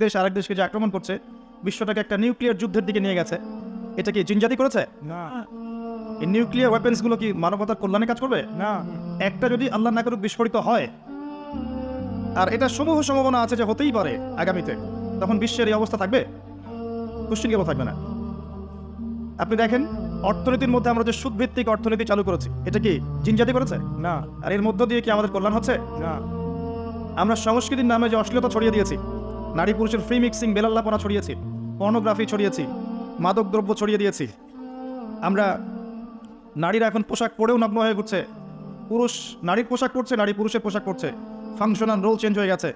দেশ আরেক দেশকে যে আক্রমণ করছে বিশ্বটাকে একটা নিউক্লিয়ার যুদ্ধের দিকে নিয়ে গেছে। এটা কি জিনজাতি করেছে? না। এই নিউক্লিয়ার ওয়েপেন্সগুলো কি মানবতার কল্যাণে কাজ করবে? না। একটা যদি আল্লাহ না করুক বিস্ফোরিত হয় আর এটা সমূহ সম্ভাবনা আছে যে হতেই পারে আগামীতে তখন বিশ্বের এই অবস্থা থাকবে? কোশ্চিন কেবল থাকবে না। আপনি দেখেন অর্থনীতির মধ্যে আমরা যে সুদভিত্তিক অর্থনীতি চালু করেছি এটা কি জিনজাতি করেছে? না। আর এর মধ্য দিয়ে কি আমাদের কল্যাণ হচ্ছে? না। আমরা সংস্কৃতির নামে যে অশ্লীলতা ছড়িয়ে দিয়েছি নারী পুরুষের ফ্রি মিক্সিং বেলাল্লাপনা ছড়িয়েছি পর্নোগ্রাফি ছড়িয়েছি মাদক দ্রব্য ছড়িয়ে দিয়েছি। আমরা নারীরা এখন পোশাক পরেও নগ্ন হয়ে ঘুরছে। পুরুষ, নারীর পোশাক পরছে, নারী পুরুষের পোশাক পরছে। ফাংশনাল রোল চেঞ্জ হয়ে গেছে।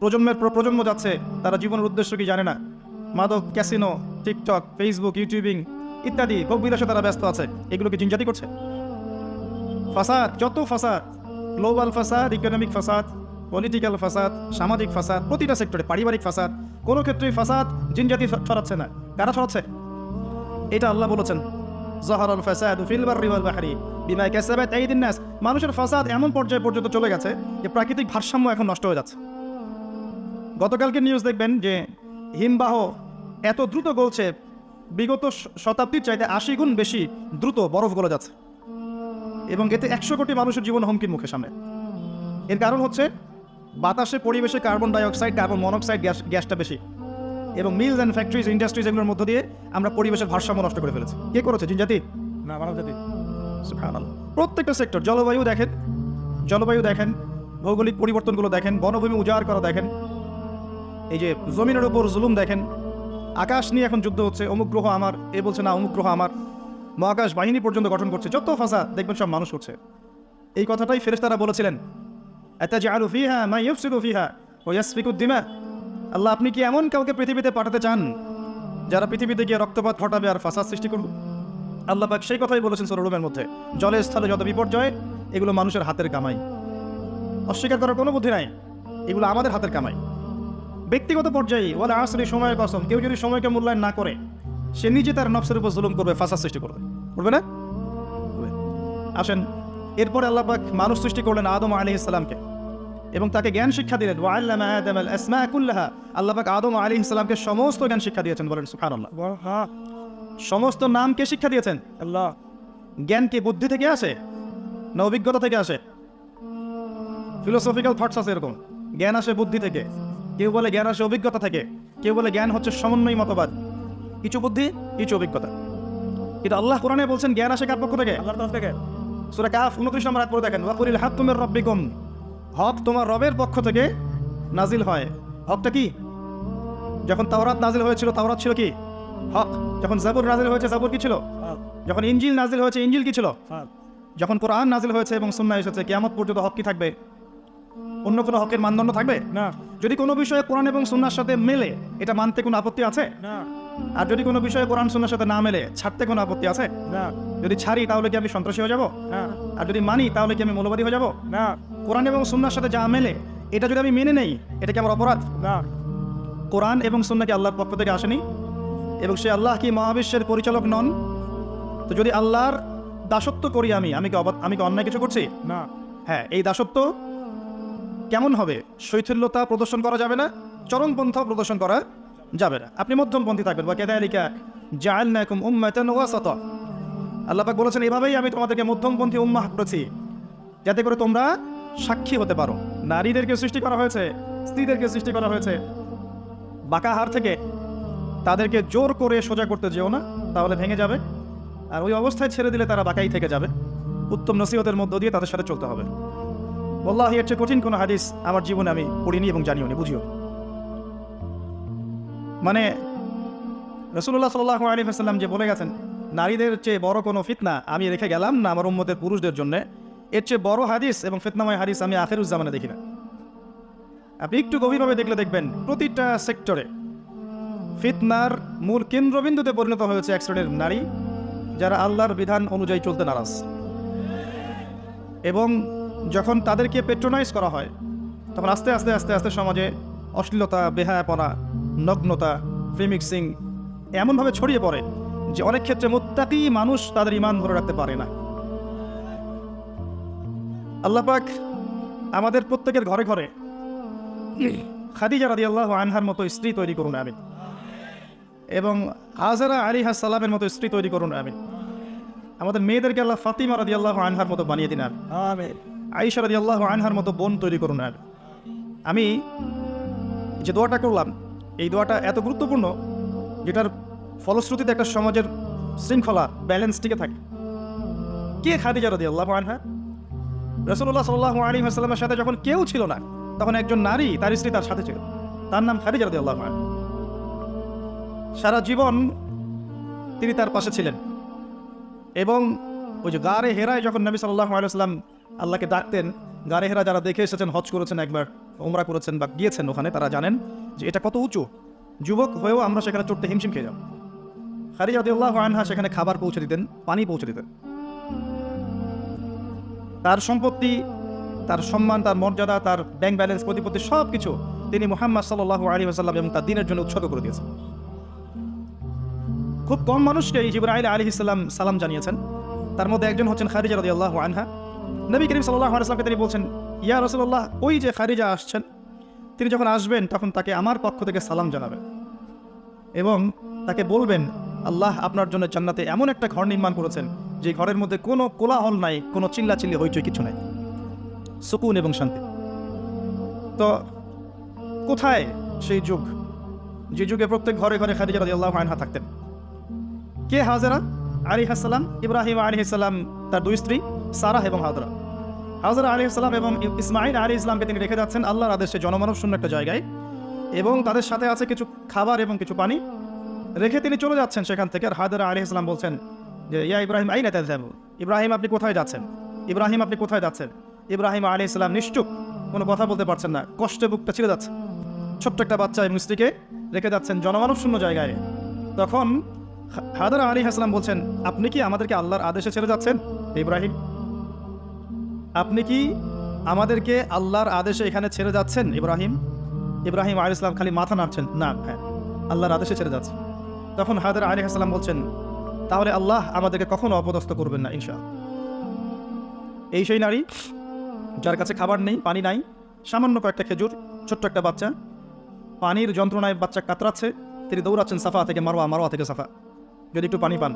প্রজন্মের পর প্রজন্ম যাচ্ছে, তারা জীবনের উদ্দেশ্য কি জানে না। মাদক ক্যাসিনো টিকটক ফেসবুক ইউটিউবিং ইত্যাদি ভোগ বিলাসে তারা ব্যস্ত আছে। এগুলোকে জিনজাতি করছে? ফাসাদ, যত ফাসাদ গ্লোবাল ফাসাদ ইকোনমিক ফাসাদ পলিটিক্যাল ফাসাদ সামাজিক ফাসাদ প্রতিটা সেক্টরে পারিবারিক ফাসাদ কোনো ক্ষেত্রেই ফাসাদ জিনজাতি ছড়াচ্ছে না। কারা ছড়াচ্ছে? এটা আল্লাহ বলেছেন। জহরল ফাসাদ ফিল বাররি ওয়াল বাহরি বিমা কাসাবাত আইদিন নাস। মানুষের ফাসাদ এমন পর্যায়ে পর্যন্ত চলে গেছে যে প্রাকৃতিক ভারসাম্য এখন নষ্ট হয়ে যাচ্ছে। গতকালকে নিউজ দেখবেন যে হিমবাহ এত দ্রুত গলছে, বিগত শতাব্দীর চাইতে আশি গুণ বেশি দ্রুত বরফ গলে যাচ্ছে। এবং এতে একশো কোটি মানুষের জীবন হুমকির মুখে সামনে। এর কারণ হচ্ছে বাতাসে পরিবেশে carbon dioxide carbon monoxide gas গ্যাসটা বেশি। এবং মিলস অ্যান্ড ফ্যাক্টরিজ ইন্ডাস্ট্রিজ এগুলোর মধ্য দিয়ে আমরা পরিবেশের ভারসাম্য নষ্ট করে ফেলেছি। কে করেছে জিনজাতি? না মানব জাতি প্রত্যেকটা সেক্টর জলবায়ু দেখেন জলবায়ু দেখেন ভৌগোলিক পরিবর্তনগুলো দেখেন বনভূমি উজাড় করা দেখেন এই যে জমিনের ওপর জুলুম দেখেন আকাশ নিয়ে এখন যুদ্ধ হচ্ছে অমুক গ্রহ আমার এ বলছে না অমুক গ্রহ আমার মহাকাশ বাহিনী পর্যন্ত গঠন করছে যত ফাঁসা দেখবেন সব মানুষ করছে এই কথাটাই ফেরেশতারা বলেছিলেন আল্লাহ, আপনি কি এমন কাউকে পৃথিবীতে পাঠাতে চান যারা পৃথিবীতে গিয়ে রক্তপাত ঘটাবে আর ফাসাদ সৃষ্টি করবে? আল্লাহ পাক সেই কথাই বলেছেন সরুমের মধ্যে, জলে স্থলে যত বিপর্যয়, এগুলো মানুষের হাতের কামাই। অস্বীকার করার কোনো বুদ্ধি নাই, এগুলো আমাদের হাতের কামাই। ব্যক্তিগত পর্যায়ে ওলা আসলে সময়ের কসম, কেউ যদি সময়কে মূল্যায়ন না করে, সে নিজে তার নফসের উপর জুলুম করবে ফাঁসা সৃষ্টি করবে। করবে না? আসেন এরপরে আল্লাহ পাক মানুষ সৃষ্টি করলেন আদম আলী ইসলামকে এবং তাকে জ্ঞান শিক্ষা দিলেন ওয়াল্লামা আদম আল আসমা কুল্লাহা। আল্লাহ পাক আদম আলী ইসলামকে সমস্ত জ্ঞান শিক্ষা দিয়েছেন বলেন হ্যাঁ সমস্ত নামকে শিক্ষা দিয়েছেন? আল্লাহ। জ্ঞান কি বুদ্ধি থেকে আসে? না অভিজ্ঞতা থেকে আসে? ফিলোসফিক্যাল থটস আছে এরকম। জ্ঞান আসে বুদ্ধি থেকে। কেউ বলে জ্ঞান আসে অভিজ্ঞতা থেকে। কেউ বলে জ্ঞান হচ্ছে সমন্বয় মতবাদ। কিছু বুদ্ধি কিছু অভিজ্ঞতা। কিন্তু আল্লাহ কোরআনে বলছেন জ্ঞান আসে কার পক্ষ থেকে? আল্লাহর তরফ থেকে। সুরা কাফ উনত্রিশ নম্বর পড়ে দেখেন ওয়াকুরিল হাক তুমের রব্বিকুম হক তোমার রবের পক্ষ থেকে নাজিল হয়। হকটা কি? যখন তাওরাত নাজিল হয়েছিল তাওরাত ছিল কি? হক। যখন জাবুর নাজিল হয়েছে জাবুর কি ছিল? যখন ইঞ্জিল নাজিল হয়েছে ইঞ্জিল কি ছিল? যখন কোরআন নাজিল হয়েছে এবং সুন্না এসেছে কেয়ামত পর্যন্ত হক কি থাকবে? অন্য কোনো হকের মানদণ্ড থাকবে? না। যদি কোনো বিষয়ে কোরআন এবং সুন্নার সাথে মেলে এটা মানতে কোনো আপত্তি আছে? না। আর যদি কোনো বিষয়ে কোরআন সুন্নার সাথে না মেলে ছাড়তে কোনো আপত্তি আছে? না। যদি ছাড়ি তাহলে কি আমি সন্ত্রাসী হয়ে যাব? না। আর যদি মানি তাহলে কি আমি মৌলবাদী হয়ে যাব? না। কোরআন এবং সুন্নার সাথে যা মেলে এটা যদি আমি মেনে নেই এটা কি আমার অপরাধ? না। কোরআন এবং সুন্না কি আল্লাহর পক্ষ থেকে আসেনি? এবং সে আল্লাহ কি মহাবিশ্বের পরিচালক নন? তো যদি আল্লাহর দাসত্ব করি আমি আমি কি আমি কি অন্যায় কিছু করছি? না। হ্যাঁ এই দাসত্ব কেমন হবে? শৈথিল্যতা প্রদর্শন করা যাবে না? চরমপন্থা প্রদর্শন করা যাবে না। আপনি মধ্যমপন্থী থাকবেন। বা কেদালিকা জাল নাকুম উম্মাতান ওয়াসাতা। আল্লাহ পাক বলেছেন, এভাবেই আমি তোমাদেরকে মধ্যমপন্থী উম্মাহ করেছি, যাতে করে তোমরা সাক্ষী হতে পারো। নারীদেরকে সৃষ্টি করা হয়েছে, স্ত্রীদেরকে সৃষ্টি করা হয়েছে। বাঁকা হার থেকে তাদেরকে জোর করে সোজা করতে যেও না, তাহলে ভেঙে যাবে। আর ওই অবস্থায় ছেড়ে দিলে তারা বাঁকাই থেকে যাবে। উত্তম নসিহতের মধ্য দিয়ে তাদের সাথে চলতে হবে। বল্লাহ এর চেয়ে কঠিন কোনো হাদিস আমার জীবনে আমি পড়িনি এবং জানিও নি বুঝিও। মানে রসুল্লাহ সাল্লাহ আলী হাসাল্লাম যে বলে গেছেন, নারীদের চেয়ে বড় কোনো ফিতনা আমি রেখে গেলাম না আমার উম্মতের পুরুষদের জন্য। এর চেয়ে বড় হাদিস এবং ফিতনাময় হাদিস আমি আখেরুজ্জামানে দেখি না। আপনি একটু গভীরভাবে দেখলে দেখবেন, প্রতিটা সেক্টরে ফিতনার মূল কেন্দ্রবিন্দুতে পরিণত হয়েছে এক শ্রেণির নারী, যারা আল্লাহর বিধান অনুযায়ী চলতে নারাজ। এবং যখন তাদেরকে পেট্রোনাইজ করা হয়, তখন আস্তে আস্তে আস্তে আস্তে সমাজে অশ্লীলতা, বেহায়াপনা নগ্নতা প্রিমিক্সিং এমনভাবে ছড়িয়ে পড়ে যে অনেক ক্ষেত্রে মুত্তাকি মানুষ তাদের ইমান ধরে রাখতে পারে না। আল্লাহ পাক আমাদের প্রত্যেকের ঘরে ঘরে খাদিজা রাদি আল্লাহ আনহার মতো স্ত্রী তৈরি করুন আমি এবং আজারা আলী সালামের মতো স্ত্রী তৈরি করুন আমি আমাদের মেয়েদেরকে আল্লাহ ফাতিমা রাদি আল্লাহ আনহার মতো বানিয়ে দিন আমি আইসা রাদি আল্লাহ আনহার মতো বোন তৈরি করুন আমি যে দোয়াটা করলাম এই দোয়াটা এত গুরুত্বপূর্ণ যেটার ফলশ্রুতিতে একটা সমাজের শৃঙ্খলা ব্যালেন্স টিকে থাকে। কে খাদিজা রাদি আল্লাহ আনহা? রসুল্লাহ সাল্লাহ আলী হাসলামের সাথে যখন কেউ ছিল না, তখন একজন নারী তার স্ত্রী তার সাথে ছিল। তার নাম খাদিজা রাদি আল্লাহ সারা জীবন তিনি তার পাশে ছিলেন। এবং ওই যে গারে হেরায় যখন নবী সাল্লাহ আলাইসাল্লাম আল্লাহকে ডাকতেন, গারে হেরা যারা দেখে এসেছেন, হজ করেছেন একবার ওমরা করেছেন বা গিয়েছেন ওখানে, তারা জানেন যে এটা কত উঁচু। যুবক হয়েও আমরা সেখানে চড়তে হিমশিম খেয়ে যাব। খারিজ আদিউল্লাহ আনহা সেখানে খাবার পৌঁছে দিতেন, পানি পৌঁছে দিতেন। তার সম্পত্তি, তার সম্মান, তার মর্যাদা, তার ব্যাংক ব্যালেন্স প্রতিপত্তি সব কিছু তিনি মোহাম্মদ সাল্লাহ আলী আসাল্লাম এবং তার দিনের জন্য উৎসর্গ করে দিয়েছেন। খুব কম মানুষকে এই জিবরাইল আলী ইসলাম সালাম জানিয়েছেন। তার মধ্যে একজন হচ্ছেন খারিজা রদি আল্লাহ আনহা। নবী করিম সাল্লাহ আলাইসলামকে তিনি বলছেন ইয়া রসুল্লাহ ওই যে খারিজা আসছেন, তিনি যখন আসবেন, তখন তাকে আমার পক্ষ থেকে সালাম জানাবেন এবং তাকে বলবেন, আল্লাহ আপনার জন্য জান্নাতে এমন একটা ঘর নির্মাণ করেছেন, যে ঘরের মধ্যে কোনো কোলাহল নাই, কোনো চিল্লাচিল্লি, হইচই কিছু নাই। সুকুন এবং শান্তি। তো কোথায় সেই যুগ? যে যুগে প্রত্যেক ঘরে ঘরে খাদিজা রাজি আল্লাহ আনহা থাকতেন। কে হাজরা? আলী হাসালাম ইব্রাহিম আলী ইসলাম তার দুই স্ত্রী, সারাহ এবং হাজরা হাজরা আলী ইসলাম এবং ইসমাইল আলী ইসলামকে তিনি রেখে যাচ্ছেন আল্লাহর আদেশে জনমানব শূন্য একটা জায়গায় এবং তাদের সাথে আছে কিছু খাবার এবং কিছু পানি। রেখে তিনি চলে যাচ্ছেন সেখান থেকে আর হাজরা আলী ইসলাম বলছেন যে, ইয়া ইব্রাহিম আই নেতা ইব্রাহিম, আপনি কোথায় যাচ্ছেন? ইব্রাহিম, আপনি কোথায় যাচ্ছেন? ইব্রাহিম আলী ইসলাম নিশ্চুপ, কোনো কথা বলতে পারছেন না। কষ্টে বুকটা ছিঁড়ে যাচ্ছে। ছোট্ট একটা বাচ্চা এবং স্ত্রীকে রেখে যাচ্ছেন জনমানব শূন্য জায়গায়। তখন হাদার আলী হাসলাম বলছেন, আপনি কি আমাদেরকে আল্লাহর আদেশে ছেড়ে যাচ্ছেন? ইব্রাহিম আপনি কি আমাদেরকে আল্লাহর আদেশে এখানে ছেড়ে যাচ্ছেন, ইব্রাহিম? ইব্রাহিম আলী ইসলাম খালি মাথা নাড়ছেন। না হ্যাঁ আল্লাহর আদেশে ছেড়ে যাচ্ছে। তখন হাদার আলী হাসলাম বলছেন, তাহলে আল্লাহ আমাদেরকে কখনো অপদস্থ করবেন না, ইনশা এই সেই নারী, যার কাছে খাবার নেই, পানি নাই, সামান্য কয়েকটা খেজুর, ছোট্ট একটা বাচ্চা, পানির যন্ত্রণায় বাচ্চা কাতরাচ্ছে, তিনি দৌড়াচ্ছেন সাফা থেকে, মারোয়া মারোয়া থেকে সাফা। যদি একটু পানি পান।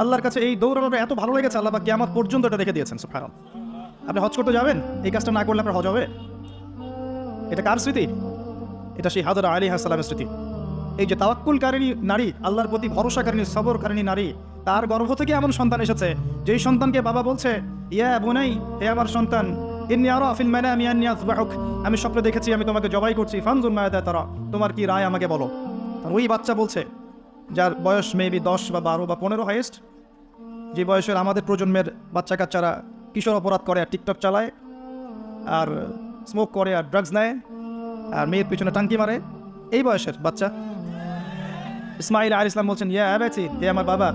আল্লাহর কাছে এই দৌড়ানোটা এত ভালো লেগেছে, আল্লাহ বা কেমন পর্যন্ত এটা রেখে দিয়েছেন সুফার আপনি হজ করতে যাবেন? এই কাজটা না করলে আপনার হজ হবে? এটা কার স্মৃতি? এটা সেই হাজার আলী হাসালামের স্মৃতি। এই যে তাওয়াক্কুলকারিণী নারী, আল্লাহর প্রতি ভরসাকারিণী, সবরকারিণী নারী, তার গর্ভ থেকে এমন সন্তান এসেছে, যেই সন্তানকে বাবা বলছে, ইয়া বোনাই, হে আমার সন্তান, ইন্নি আরও আফিল মানে আমি আমি স্বপ্নে দেখেছি, আমি তোমাকে জবাই করছি। ফানজুন মায়াদা তারা, তোমার কি রায় আমাকে বলো? আর ওই বাচ্চা বলছে, যার বয়স মেবি দশ বা বারো বা পনেরো হাইয়েস্ট যে বয়সের আমাদের প্রজন্মের বাচ্চা কাচ্চারা কিশোর অপরাধ করে আর টিকটক চালায়, আর স্মোক করে আর ড্রাগস নেয়, আর মেয়ের পিছনে টাঙ্কি মারে। এই বয়সের বাচ্চা। ইসমাইল আর ইসলাম বলছেন, ইয়া বেছি হে আমার বাবা,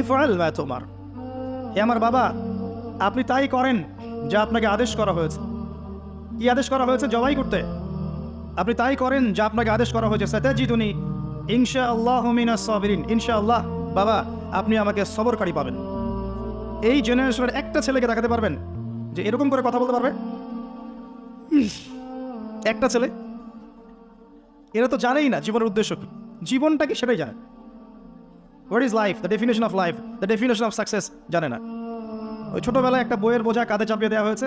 ইফআল মা তোমার। হে আমার বাবা, আপনি তাই করেন যা আপনাকে আদেশ করা হয়েছে। কি আদেশ করা হয়েছে? জবাই করতে। আপনি তাই করেন যা আপনাকে আদেশ করা হয়েছে। সাতাজিদুনি ইনশা আল্লাহ মিনা ইনশা আল্লাহ বাবা, আপনি আমাকে সবরকারী পাবেন। এই জেনারেশনের একটা ছেলেকে দেখাতে পারবেন যে এরকম করে কথা বলতে পারবে? একটা ছেলে? এরা তো জানেই না জীবনের উদ্দেশ্য কি। জীবনটা কি সেটাই জানে। What is life the definition of life the definition of success জানে না। ওই ছোটোবেলায় একটা বইয়ের বোঝা কাঁধে চাপিয়ে দেওয়া হয়েছে।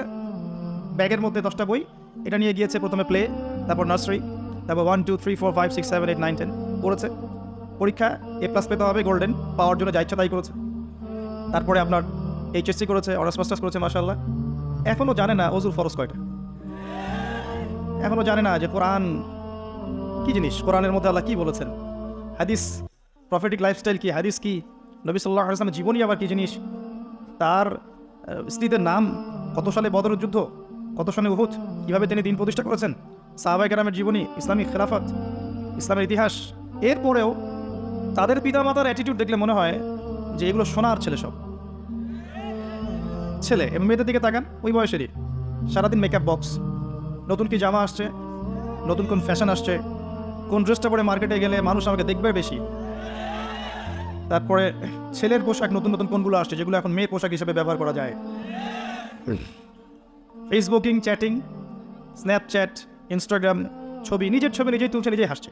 ব্যাগের মধ্যে দশটা বই। এটা নিয়ে গিয়েছে প্রথমে প্লে তারপর নার্সারি তারপর one two three four five six seven eight nine ten পড়েছে। পরীক্ষা এ প্লাস পেতে হবে গোল্ডেন পাওয়ার জন্য যা ইচ্ছা তাই করেছে। তারপরে আপনার এইচএসসি করেছে অনার্স মাস্টার্স করেছে মাসাল্লাহ এখনও জানে না অজুর ফরজ কয়টা। এখনও জানে না যে কোরআন কি জিনিস? কোরআনের মধ্যে আল্লাহ কি বলেছেন? হাদিস প্রফেটিক লাইফস্টাইল কি? হাদিস কি? নবী সাল্লাহ আসলামের জীবনী আবার কি জিনিস? তার স্ত্রীদের নাম, কত সালে বদরের যুদ্ধ, কত সালে উহুদ, কীভাবে তিনি দিন প্রতিষ্ঠা করেছেন? সাহাবাই কেরামের জীবনী, ইসলামিক খেলাফত, ইসলামের ইতিহাস। এরপরেও তাদের পিতামাতার অ্যাটিটিউড দেখলে মনে হয় যে এগুলো সোনার ছেলে সব। ছেলে এবং মেয়েদের দিকে তাকান, ওই বয়সেরই। সারাদিন মেকআপ বক্স নতুন কি জামা আসছে, নতুন কোন ফ্যাশন আসছে, কোন ড্রেসটা পরে মার্কেটে গেলে মানুষ আমাকে দেখবে বেশি। তারপরে ছেলের পোশাক, নতুন নতুন কোনগুলো আসছে, যেগুলো এখন মেয়ের পোশাক হিসেবে ব্যবহার করা যায়। ফেসবুকিং চ্যাটিং স্ন্যাপচ্যাট ইনস্টাগ্রাম ছবি, নিজের ছবি নিজেই তুলছে, নিজেই হাসছে।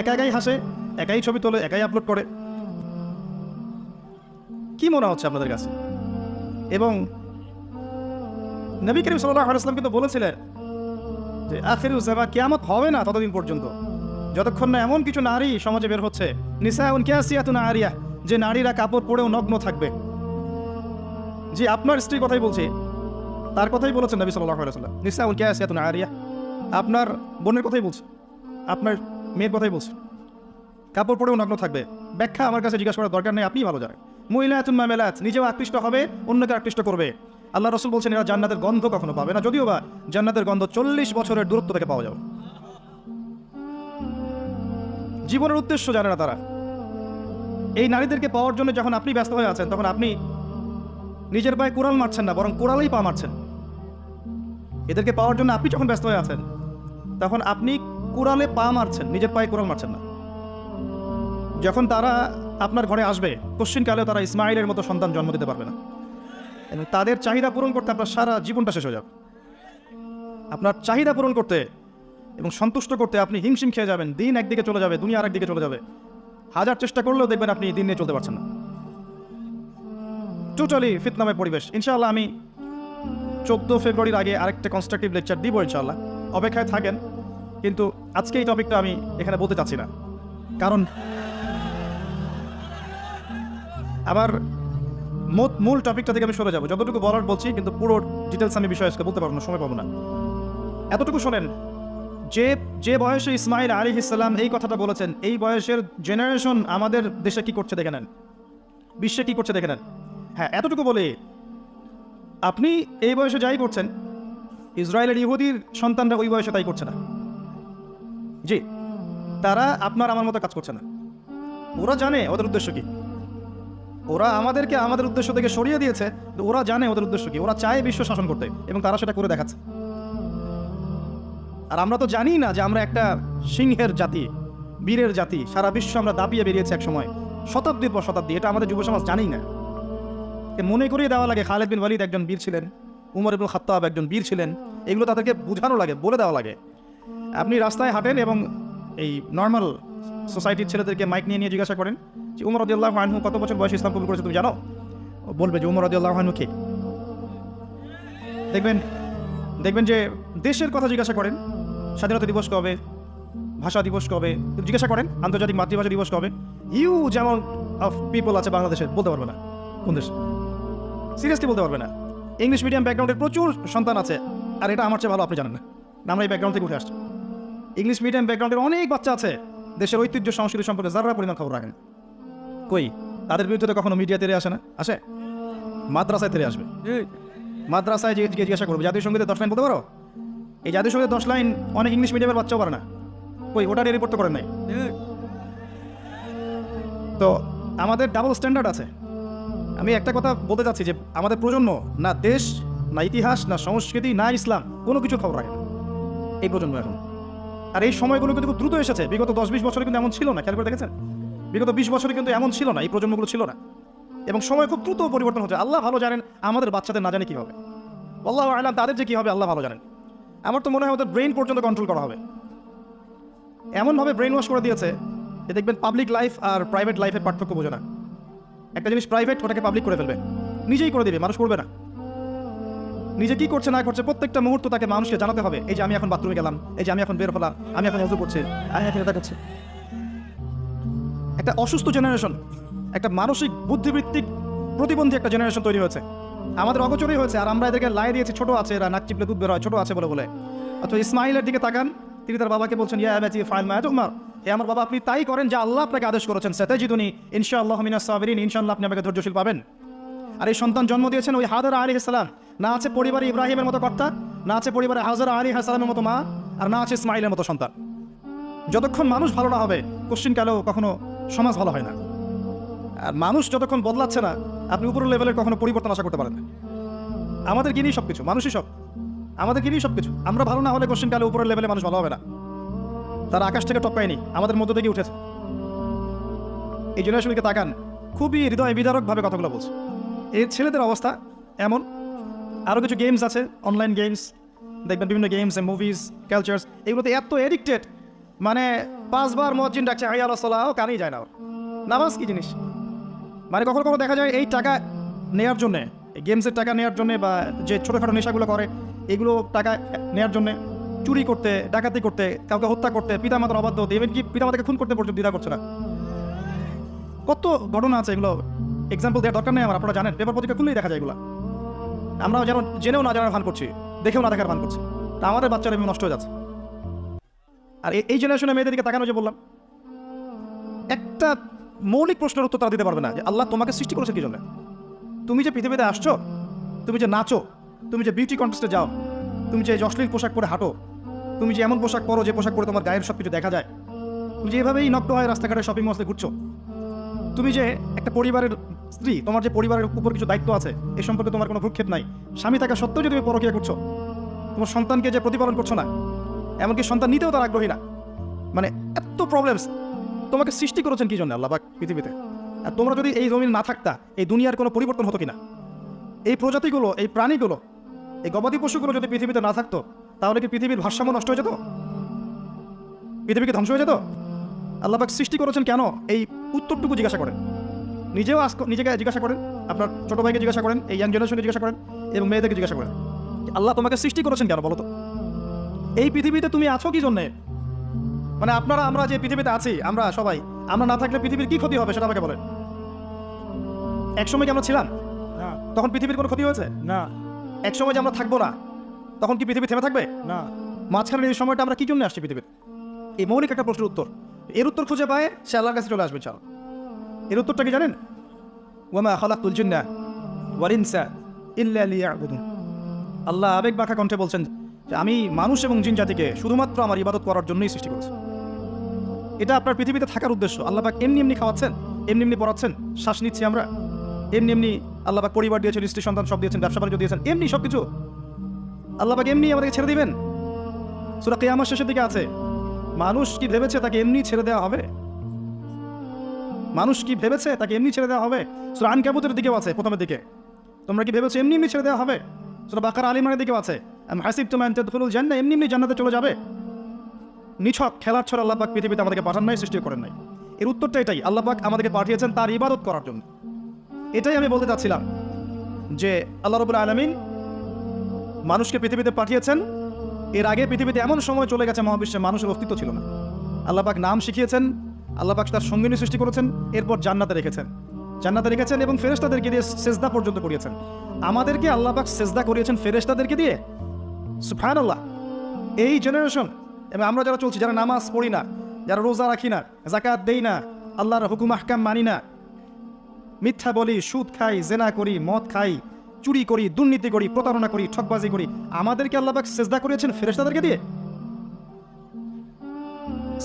একা একাই হাসে, একাই ছবি তোলে, একাই আপলোড করে। কি মনে হচ্ছে আপনাদের কাছে? এবং নবী করিম সাল্লাহ আলাইসলাম কিন্তু বলেছিলেন যে, আখির উজামা কেয়ামত হবে না ততদিন পর্যন্ত। যতক্ষণ না এমন কিছু নারী সমাজে বের হচ্ছে, নিসাউন কিয়াসিয়াতুন আরিয়া, যে নারীরা কাপড় পরেও নগ্ন থাকবে। যে আপনার স্ত্রীর কথাই বলছি। তার কথাই বলেছেন নবী সাল্লাহ আলাইসাল্লাম নিসাউন কিয়াসিয়াতুন আরিয়া। আপনার বোনের কথাই বলছে। আপনার মেয়ের কথাই বলছে। কাপড় পরেও নগ্ন থাকবে। ব্যাখ্যা আমার কাছে জিজ্ঞাসা করার দরকার নেই, আপনিই ভালো জানেন। মহিলাতুন মামেলাত, নিজেও আকৃষ্ট হবে অন্যকে আকৃষ্ট করবে। আল্লাহ রসুল বলছেন, এরা জান্নাতের গন্ধ কখনো পাবে না। যদিও বা জান্নাতের গন্ধ চল্লিশ বছরের দূরত্ব থেকে পাওয়া যাবে। জীবনের উদ্দেশ্য জানে না তারা। এই নারীদেরকে পাওয়ার জন্য যখন আপনি ব্যস্ত হয়ে আছেন, তখন আপনি নিজের পায়ে কোরাল মারছেন না, বরং কোরালেই পা মারছেন। এদেরকে পাওয়ার জন্য আপনি যখন ব্যস্ত হয়ে আছেন, তখন আপনি কোরালে পা মারছেন, নিজের পায়ে কোরাল মারছেন না। যখন তারা আপনার ঘরে আসবে, কোশ্চিনকালেও তারা ইসমাইলের মতো সন্তান জন্ম দিতে পারবে না। এবং তাদের চাহিদা পূরণ করতে আপনার সারা জীবনটা শেষ হয়ে যাবে। আপনার চাহিদা পূরণ করতে এবং সন্তুষ্ট করতে আপনি হিমশিম খেয়ে যাবেন, দিন একদিকে চলে যাবে দুনিয়া আরেকদিকে চলে যাবে। হাজার চেষ্টা করলেও দেখবেন আপনি দিন নিয়ে চলতে পারছেন না। টোটালি ফিতনাময় পরিবেশ। ইনশাআল্লাহ আমি চোদ্দ ফেব্রুয়ারির আগে আরেকটা কনস্ট্রাকটিভ লেকচার দিব ইনশাআল্লাহ। অপেক্ষায় থাকেন, কিন্তু আজকে এই টপিকটা আমি এখানে বলতে চাচ্ছি না। কারণ আবার মূল- টপিকটা থেকে আমি সরে যাব। যতটুকু বলার বলছি, কিন্তু পুরো ডিটেলস আমি বিষয় আজকে বলতে পারব না, সময় পাবো না। এতটুকু শোনেন, যে যে বয়সে ইসমাইল আলী ইসলাম এই কথাটা বলেছেন, এই বয়সের জেনারেশন আমাদের দেশে কি করছে দেখে নেন। বিশ্বে কি করছে দেখে নেন। হ্যাঁ এতটুকু বলে, আপনি এই বয়সে যাই করছেন, ইসরায়েলের ইহুদির সন্তানরা ওই বয়সে তাই করছে না। জি, তারা আপনার আমার মতো কাজ করছে না। ওরা জানে, ওদের উদ্দেশ্য কি? ওরা আমাদেরকে, আমাদের উদ্দেশ্য থেকে সরিয়ে দিয়েছে ওরা জানে ওদের উদ্দেশ্য কি। ওরা চায় বিশ্ব শাসন করতে এবং তারা সেটা করে দেখাচ্ছে। আর আমরা তো জানি না যে আমরা একটা সিংহের জাতি, বীরের জাতি, সারা বিশ্ব আমরা দাপিয়ে বেরিয়েছি এক সময় শতাব্দীর পর শতাব্দী, এটা আমাদের যুব সমাজ জানি না। মনে করিয়ে দেওয়া লাগে, খালেদ বিন ওয়ালিদ একজন বীর ছিলেন, উমর ইবুল খাত্তাব একজন বীর ছিলেন, এগুলো তাদেরকে বোঝানো লাগে, বলে দেওয়া লাগে। আপনি রাস্তায় হাঁটেন এবং এই নর্মাল সোসাইটির ছেলেদেরকে মাইক নিয়ে নিয়ে জিজ্ঞাসা করেন যে উমর রদিয়াল্লাহ আনহু কত বছর বয়সে ইসলাম কবুল করেছে তুমি জানো? বলবে যে উমর রদিয়াল্লাহ আনহু কে? দেখবেন দেখবেন যে দেশের কথা জিজ্ঞাসা করেন স্বাধীনতা দিবস কবে ভাষা দিবস কবে জিজ্ঞাসা করেন আন্তর্জাতিক মাতৃভাষা দিবস কবে ইউ যেমন অফ পিপল আছে বাংলাদেশে বলতে পারবে না কোন দেশ? সিরিয়াসলি বলতে পারবে না। ইংলিশ মিডিয়াম ব্যাকগ্রাউন্ডের প্রচুর সন্তান আছে আর এটা আমার চেয়ে ভালো আপনি জানেন না, আমরা এই ব্যাকগ্রাউন্ড থেকে উঠে আসছি। ইংলিশ মিডিয়াম ব্যাকগ্রাউন্ডের অনেক বাচ্চা আছে দেশের ঐতিহ্য সংস্কৃতি সম্পর্কে যারা পরিমাণ খবর রাখেন। কই? তাদের বিরুদ্ধে তো কখনো মিডিয়া তেরে আসে না? আসে? মাদ্রাসায় তেরে আসবে। মাদ্রাসায় যে জিজ্ঞাসা করবে জাতীয় সঙ্গীতের দশ লাইন বলতে পারো? এই জাতীয় সঙ্গীতের দশ লাইন অনেক ইংলিশ মিডিয়ামের বাচ্চাও পারে না। কই ওটা নিয়ে রিপোর্ট তো করেন নাই? তো আমাদের ডাবল স্ট্যান্ডার্ড আছে। আমি একটা কথা বলতে চাচ্ছি যে আমাদের প্রজন্ম না দেশ না ইতিহাস না সংস্কৃতি না ইসলাম কোনো কিছু খবর রাখে না। এই প্রজন্ম এখন। আর এই সময়গুলো কিন্তু দ্রুত এসেছে। বিগত দশ বিশ বছরে কিন্তু এমন ছিল না, খেয়াল করে দেখেছেন? বিগত বিশ বছরে কিন্তু এমন ছিল না, এই প্রজন্মগুলো ছিল না। এবং সময় খুব দ্রুত পরিবর্তন হচ্ছে। আল্লাহ ভালো জানেন, আমাদের বাচ্চাদের না জানে কী হবে। আল্লাহ আলাম, তাদের যে কী হবে, আল্লাহ ভালো জানেন। আমার তো মনে হয় ওদের ব্রেন পর্যন্ত কন্ট্রোল করা হবে। এমনভাবে ব্রেন ওয়াশ করে দিয়েছে যে দেখবেন পাবলিক লাইফ আর প্রাইভেট লাইফের পার্থক্য বোঝে না। একটা জিনিস প্রাইভেট ওটাকে পাবলিক করে ফেলবে। নিজেই করে দিবে, মানুষ করবে না। নিজে কি করছে না করছে প্রত্যেকটা মুহূর্ত তাকে মানুষকে জানাতে হবে। এই যে আমি এখন বাথরুমে গেলাম, এই যে আমি এখন বের হলাম, আমি এখন অজু করছি। আমি এখন করছি একটা অসুস্থ জেনারেশন একটা মানসিক বুদ্ধিবৃত্তিক প্রতিবন্ধী একটা জেনারেশন তৈরি হয়েছে। আমাদের অগোচরই হয়েছে, আর আমরা এদেরকে লাই দিয়েছি, ছোট আছে এরা, নাক চিপলে দুধ বের হয়, ছোট আছে বলে বলে। অথবা ইসমাইলের দিকে তাকান, তিনি তার বাবাকে বলছেন, ইয়া আবাতি, ফাইল মায়াত উমার। হে আমার বাবা, আপনি তাই করেন যা আল্লাহ আপনাকে আদেশ করেছেন সেতে জিদুনি ইনশাআল্লাহ মিনা সাবিরিন, ইনশাআল্লাহ আপনি আমাকে ধৈর্যশীল পাবেন। আর এই সন্তান জন্ম দিয়েছেন ওই হাদার আলী ইসলাম না আছে পরিবারে ইব্রাহিমের মতো কর্তা, না আছে পরিবারে হাজার আলী হাসালামের মতো মা, আর না আছে ইসমাইলের মতো সন্তান। যতক্ষণ মানুষ ভালো না হবে কোশ্চিনকালেও কখনো সমাজ ভালো হয় না। আর মানুষ যতক্ষণ বদলাচ্ছে না, আপনি উপরের লেভেলের কখনো পরিবর্তন আশা করতে পারেন না। আমাদের কিনেই সব কিছু মানুষই সব। আমাদের কিনেই সব কিছু আমরা ভালো না হলে কোশ্চিন কালে উপরের লেভেলে মানুষ ভালো হবে না। তারা আকাশ থেকে টপকায়নি আমাদের মধ্য থেকে উঠেছে। এই জেনারেশনকে তাকান, খুবই হৃদয় বিদারকভাবে কথাগুলো বলছে। এই ছেলেদের অবস্থা এমন আরও কিছু গেমস আছে অনলাইন গেমস দেখবেন বিভিন্ন গেমস মুভিজ কালচার্স এগুলোতে এত এডিক্টেড মানে পাঁচবার মসজিদ ডাকছে আই আল্লাহ সাল্লাহ কানেই যায় না। নামাজ কি জিনিস? মানে কখনো কখনো দেখা যায় এই টাকা নেওয়ার জন্যে গেমসের টাকা নেওয়ার জন্যে বা যে ছোটোখাটো নেশাগুলো করে, এগুলো টাকা নেওয়ার জন্যে চুরি করতে, ডাকাতি করতে, কাউকে হত্যা করতে, পিতামাতার অবাধ্য হতে এমনকি পিতামাতাকে খুন করতে পর্যন্ত দ্বিধা করছে না। কত ঘটনা আছে এগুলো। এক্সাম্পল দেওয়ার দরকার নেই আমার, আপনারা জানেন পেপার পত্রিকা খুললেই দেখা যায় এগুলো। আমরা যেন জেনেও না জানার ভান করছি, দেখেও না দেখার ভান করছি। তা আমাদের বাচ্চারা নষ্ট হয়ে যাচ্ছে। আর এই জেনারেশনে মেয়েদেরকে তাকানো যে বললাম, একটা মৌলিক প্রশ্নের উত্তর তারা দিতে পারবে না যে, আল্লাহ তোমাকে সৃষ্টি করেছে কি জন্য? তুমি যে পৃথিবীতে আসছো, তুমি যে নাচো, তুমি যে বিউটি কন্টেস্টে যাও, তুমি যে অশ্লীল পোশাক পরে হাঁটো, তুমি যে এমন পোশাক পরো যে পোশাক পরে তোমার গায়ের সব কিছু দেখা যায়, তুমি যে এভাবেই নগ্ন হয় রাস্তাঘাটে শপিং মলে ঘুরছো তুমি যে একটা পরিবারের স্ত্রী, তোমার যে পরিবারের উপর কিছু দায়িত্ব আছে, এ সম্পর্কে তোমার কোনো ভ্রুক্ষেপ নাই। স্বামী থাকা সত্ত্বেও যে তুমি পরকিয়া করছ, তোমার সন্তানকে যে প্রতিপালন করছ না, এমনকি সন্তান নিতেও তার আগ্রহী না। মানে এত প্রবলেমস তোমাকে সৃষ্টি করেছেন কি জন্য আল্লাহ পৃথিবীতে? আর তোমরা যদি এই জমিন না থাকতা, এই দুনিয়ার কোনো পরিবর্তন হতো কিনা? এই প্রজাতিগুলো, এই প্রাণীগুলো, এই গবাদি পশুগুলো যদি পৃথিবীতে না থাকতো, তাহলে কি পৃথিবীর ভারসাম্য নষ্ট হয়ে যেত? পৃথিবীকে ধ্বংস হয়ে যেত? আল্লাহবাক সৃষ্টি করেছেন কেন এই উত্তরটুকু জিজ্ঞাসা করেন। নিজেও আজ নিজেকে জিজ্ঞাসা করেন আপনার ছোট ভাইকে জিজ্ঞাসা করেন এই ইয়াং জেনারেশনকে জিজ্ঞাসা করেন এবং মেয়েদেরকে জিজ্ঞাসা করেন আল্লাহ তোমাকে সৃষ্টি করেছেন কেন বলো তো? এই পৃথিবীতে তুমি আছো কি জন্যে? মানে আপনারা আমরা যে পৃথিবীতে আছি আমরা সবাই আমরা না থাকলে পৃথিবীর কি ক্ষতি হবে সেটা আমাকে বলেন। একসময় কি আমরা ছিলাম? না। তখন পৃথিবীর কোনো ক্ষতি হয়েছে? না। একসময় যে আমরা থাকব না তখন কি পৃথিবী থেমে থাকবে? না। মাঝখানে এই সময়টা আমরা কি জন্য আসছি পৃথিবীতে এই মৌলিক একটা প্রশ্নের উত্তর। এর উত্তর খুঁজে পায় সে আল্লাহর কাছে চলে আসবে, চাল। এর উত্তরটা কি জানেন? ওয়ামা খালাকুল জিন্না ওয়াল ইনসা ইল্লা লিয়াবুদুন আল্লাহ আবেগ বাঁকা কণ্ঠে বলছেন যে, আমি মানুষ এবং জিন জাতিকে শুধুমাত্র আমার ইবাদত করার জন্যই সৃষ্টি করেছি। এটা আপনার পৃথিবীতে থাকার উদ্দেশ্য। আল্লাহ পাক এমনি এমনি খাওয়াচ্ছেন, এমনি এমনি পড়াচ্ছেন, শ্বাস নিচ্ছি আমরা। এমনি এমনি আল্লাহ পাক পরিবার দিয়েছেন, স্ত্রী, সন্তান সব দিয়েছেন, ব্যবসা বাণিজ্য দিয়েছেন, এমনি সব কিছু আল্লাহ পাক এমনি আমাদেরকে ছেড়ে দিবেন। সুরা কেয়ামার শেষের দিকে আছে। মানুষ কি ভেবেছে তাকে এমনি ছেড়ে দেওয়া হবে? মানুষ কি ভেবেছে তাকে এমনি ছেড়ে দেওয়া হবে? সুরা আন কাবুতের দিকেও আছে, প্রথমের দিকে। তোমরা কি ভেবেছো এমনি এমনি ছেড়ে দেওয়া হবে? সুরা বাকার আলিমানের দিকেও আছে। হাসিব তোমার তেদখুলুল জান্না এমনি এমনি জান্নাতে চলে যাবে। নিছক, খেলার ছড় আল্লাহ পাক পৃথিবীতে আমাদেরকে পাঠান নাই সৃষ্টি করেন নাই। এর উত্তরটা এটাই, আল্লাহ পাক আমাদেরকে পাঠিয়েছেন তার ইবাদত করার জন্য। এটাই আমি বলতে চাচ্ছিলাম যে, আল্লাহ রবুল আলমিন মানুষকে পৃথিবীতে পাঠিয়েছেন এর আগে পৃথিবীতে এমন সময় চলে গেছে মহাবিশ্বে মানুষের অস্তিত্ব ছিল না। আল্লাহ পাক নাম শিখিয়েছেন আল্লাহ পাক তার সঙ্গিনী সৃষ্টি করেছেন, এরপর জান্নাতে রেখেছেন। জান্নাতে রেখেছেন এবং ফেরেশতাদেরকে দিয়ে সেজদা পর্যন্ত করিয়েছেন। আমাদেরকে আল্লাহ পাক সেজদা করিয়েছেন ফেরেশতাদেরকে দিয়ে? সুফান আল্লাহ এই জেনারেশন এবং আমরা যারা চলছি, যারা নামাজ পড়ি না, যারা রোজা রাখি না জাকাত দেই না, আল্লাহর হুকুম, আহকাম মানি না, মিথ্যা বলি, সুদ খাই, জেনা করি, মদ খাই চুরি করি, দুর্নীতি করি, প্রতারণা করি, ঠকবাজি করি। আমাদেরকে আল্লাহবাক সেজদা করিয়েছেন ফেরেশতাদেরকে দিয়ে?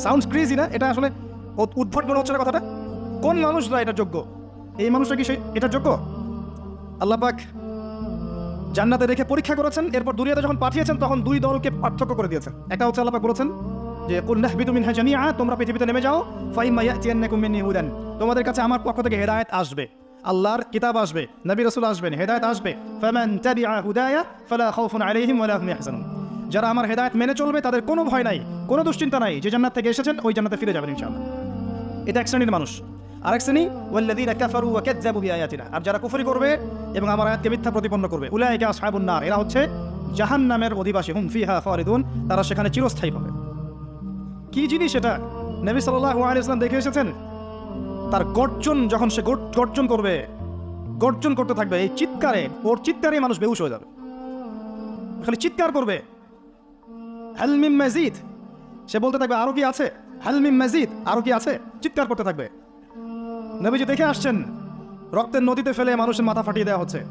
সাউন্ড ক্রেজি না? এটা আসলে উদ্ভট মনে হচ্ছে না কথাটা? কোন মানুষরা এটা যোগ্য? এই মানুষরা কি এটা যোগ্য? আল্লাপাক জান্নাতে রেখে পরীক্ষা করেছেন, এরপর দুনিয়াতে যখন পাঠিয়েছেন, তখন দুই দলকে পার্থক্য করে দিয়েছেন। একটা হচ্ছে আল্লাপাক বলেছেন যে কুল্লাহ বিতুমিন হ্যাঁ জানিয়া তোমরা পৃথিবীতে নেমে যাও ফাইম মাইয়া চিয়ান্নাকুম মিন ইহুদান তোমাদের কাছে আমার পক্ষ থেকে হেদায়েত আসবে। আল্লাহর কিতাব আসবে, নবী রসুল আসবেন, হেদায়ত আসবে। যারা আমার হেদায়েত মেনে চলবে, তাদের কোনো ভয় নাই, কোনো দুশ্চিন্তা নাই, যে জান্নাত থেকে এসেছেন, ওই জান্নাতে ফিরে যাবেন ইনশাআল্লাহ। এটা এক শ্রেণির মানুষ। আরেক শ্রেণি আর যারা কুফরি করবে এবং আমার আয়াতকে মিথ্যা প্রতিপন্ন করবে, উলাইকা আসহাবুন এরা হচ্ছে জাহান্নামের অধিবাসী, হুম ফিহা খালিদুন। তারা সেখানে চিরস্থায়ী হবে। কি জিনিস এটা? নবী সাল্লাল্লাহু আলাইহি ইসলাম দেখে এসেছেন? তার গর্জন যখন সে গর- গর্জন করবে, গর্জন করতে থাকবে, এই চিৎকারে, ওর চিৎকারে মানুষ বেহুশ হয়ে যাবে। খালি চিৎকার করবে। হালমিম মাজিদ। সে বলতে থাকবে, আরও কি আছে? হালমিম মাজিদ, আরও কি আছে? চিৎকার করতে থাকবে। নবীজি দেখে আসছেন, রক্তের নদীতে ফেলে মানুষের মাথা ফাটিয়ে দেওয়া হচ্ছে।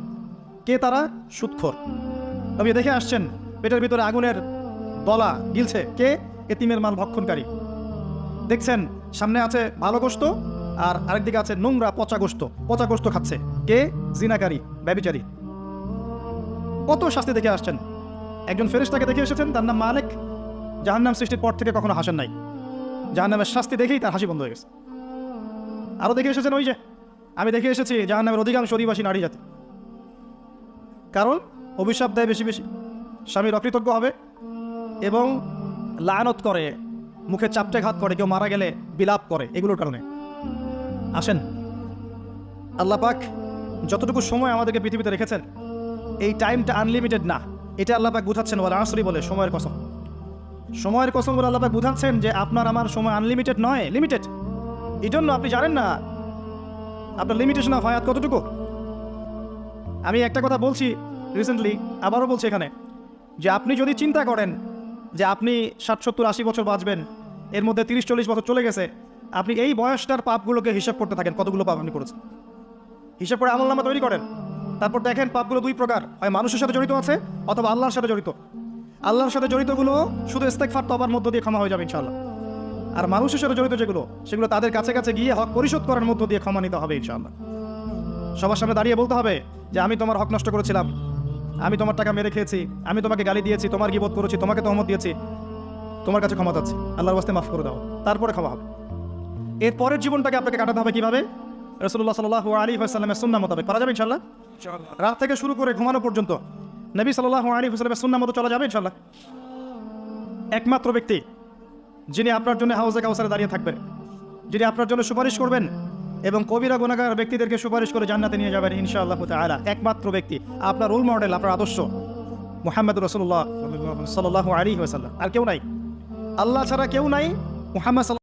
কে তারা? সুৎখর। নবী দেখে আসছেন, পেটের ভিতরে আগুনের দলা গিলছে। কে? এতিমের মাল ভক্ষণকারী। দেখছেন, সামনে আছে ভালো গোস্ত আর আরেকদিকে আছে নোংরা পচা গোস্ত। পচা গোস্ত খাচ্ছে। কে? জিনাকারী, ব্যবিচারী। কত শাস্তি দেখে আসছেন। একজন ফেরেশতাকে দেখে এসেছেন, তার নাম মালিক। জাহান্নাম সৃষ্টির পর থেকে কখনো হাসেন নাই। জাহান্নামের শাস্তি দেখেই তার হাসি বন্ধ হয়ে গেছে। আরও দেখে এসেছেন ওই যে, আমি দেখে এসেছি জাহান্নামের অধিকাংশ অধিবাসী নারী জাতি। কারণ অভিশাপ দেয় বেশি বেশি। স্বামীর অকৃতজ্ঞ হবে এবং লায়নত করে মুখে চাপটে ঘাত করে, কেউ মারা গেলে বিলাপ করে, এগুলোর কারণে। আসেন। আল্লাহ পাক যতটুকু সময় আমাদেরকে পৃথিবীতে রেখেছেন, এই টাইমটা আনলিমিটেড না। এটা আল্লাহ পাক বুঝাচ্ছেন বলে আসরি বলে, সময়ের কসম। সময়ের কসম বলে আল্লাহ পাক বুঝাচ্ছেন যে আপনার আমার সময় আনলিমিটেড নয় লিমিটেড এই জন্য আপনি জানেন না আপনার লিমিটেশন অফ হায়াত কতটুকু। আমি একটা কথা বলছি রিসেন্টলি আবারও বলছি এখানে, যে আপনি যদি চিন্তা করেন যে আপনি ষাট সত্তর আশি বছর বাঁচবেন, এর মধ্যে তিরিশ চল্লিশ বছর চলে গেছে আপনি এই বয়সটার পাপগুলোকে হিসাব করতে থাকেন, কতগুলো পাপ আপনি করেছেন। হিসাব করে আমলনামা তৈরি করেন। তারপর দেখেন পাপগুলো দুই প্রকার। হয় মানুষের সাথে জড়িত আছে, অথবা আল্লাহর সাথে জড়িত। আল্লাহর সাথে জড়িতগুলো শুধু ইস্তেকফার তবার মধ্য দিয়ে ক্ষমা হয়ে যাবে, ইনশাআল্লাহ। আর মানুষের সাথে জড়িত যেগুলো, সেগুলো তাদের কাছে কাছে গিয়ে হক পরিশোধ করার মধ্য দিয়ে ক্ষমা নিতে হবে, ইনশাআল্লাহ। সবার সামনে দাঁড়িয়ে বলতে হবে যে, আমি তোমার হক নষ্ট করেছিলাম। আমি তোমার টাকা মেরে খেয়েছি। আমি তোমাকে গালি দিয়েছি, তোমার গিবোধ করেছি, তোমাকে তহমত দিয়েছি। তোমার কাছে ক্ষমা চাচ্ছি। আল্লাহর বাস্তে মাফ করে দাও। তারপরে ক্ষমা হবে। এর পরের জীবনটাকে আপনাকে কাটাতে হবে কীভাবে? রসুল্লাহ সাল্লাহ আলী হাসাল্লামের সুন্না মোতাবেক। করা যাবে ইনশাল্লাহ রাত থেকে শুরু করে ঘুমানো পর্যন্ত নবী সাল্লাহ আলী হাসাল্লামের সুন্না মতো চলা যাবে ইনশাল্লাহ একমাত্র ব্যক্তি যিনি আপনার জন্য হাউসে কাউসারে দাঁড়িয়ে থাকবেন যিনি আপনার জন্য সুপারিশ করবেন এবং কবিরা গুণাগার ব্যক্তিদেরকে সুপারিশ করে জান্নাতে নিয়ে যাবেন ইনশাআল্লাহ তাআলা। একমাত্র ব্যক্তি আপনার রোল মডেল আপনার আদর্শ মোহাম্মদ রসুল্লাহ সাল্লাহ আলী ওয়াসাল্লাম। আর কেউ নাই। আল্লাহ ছাড়া কেউ নাই মোহাম্মদ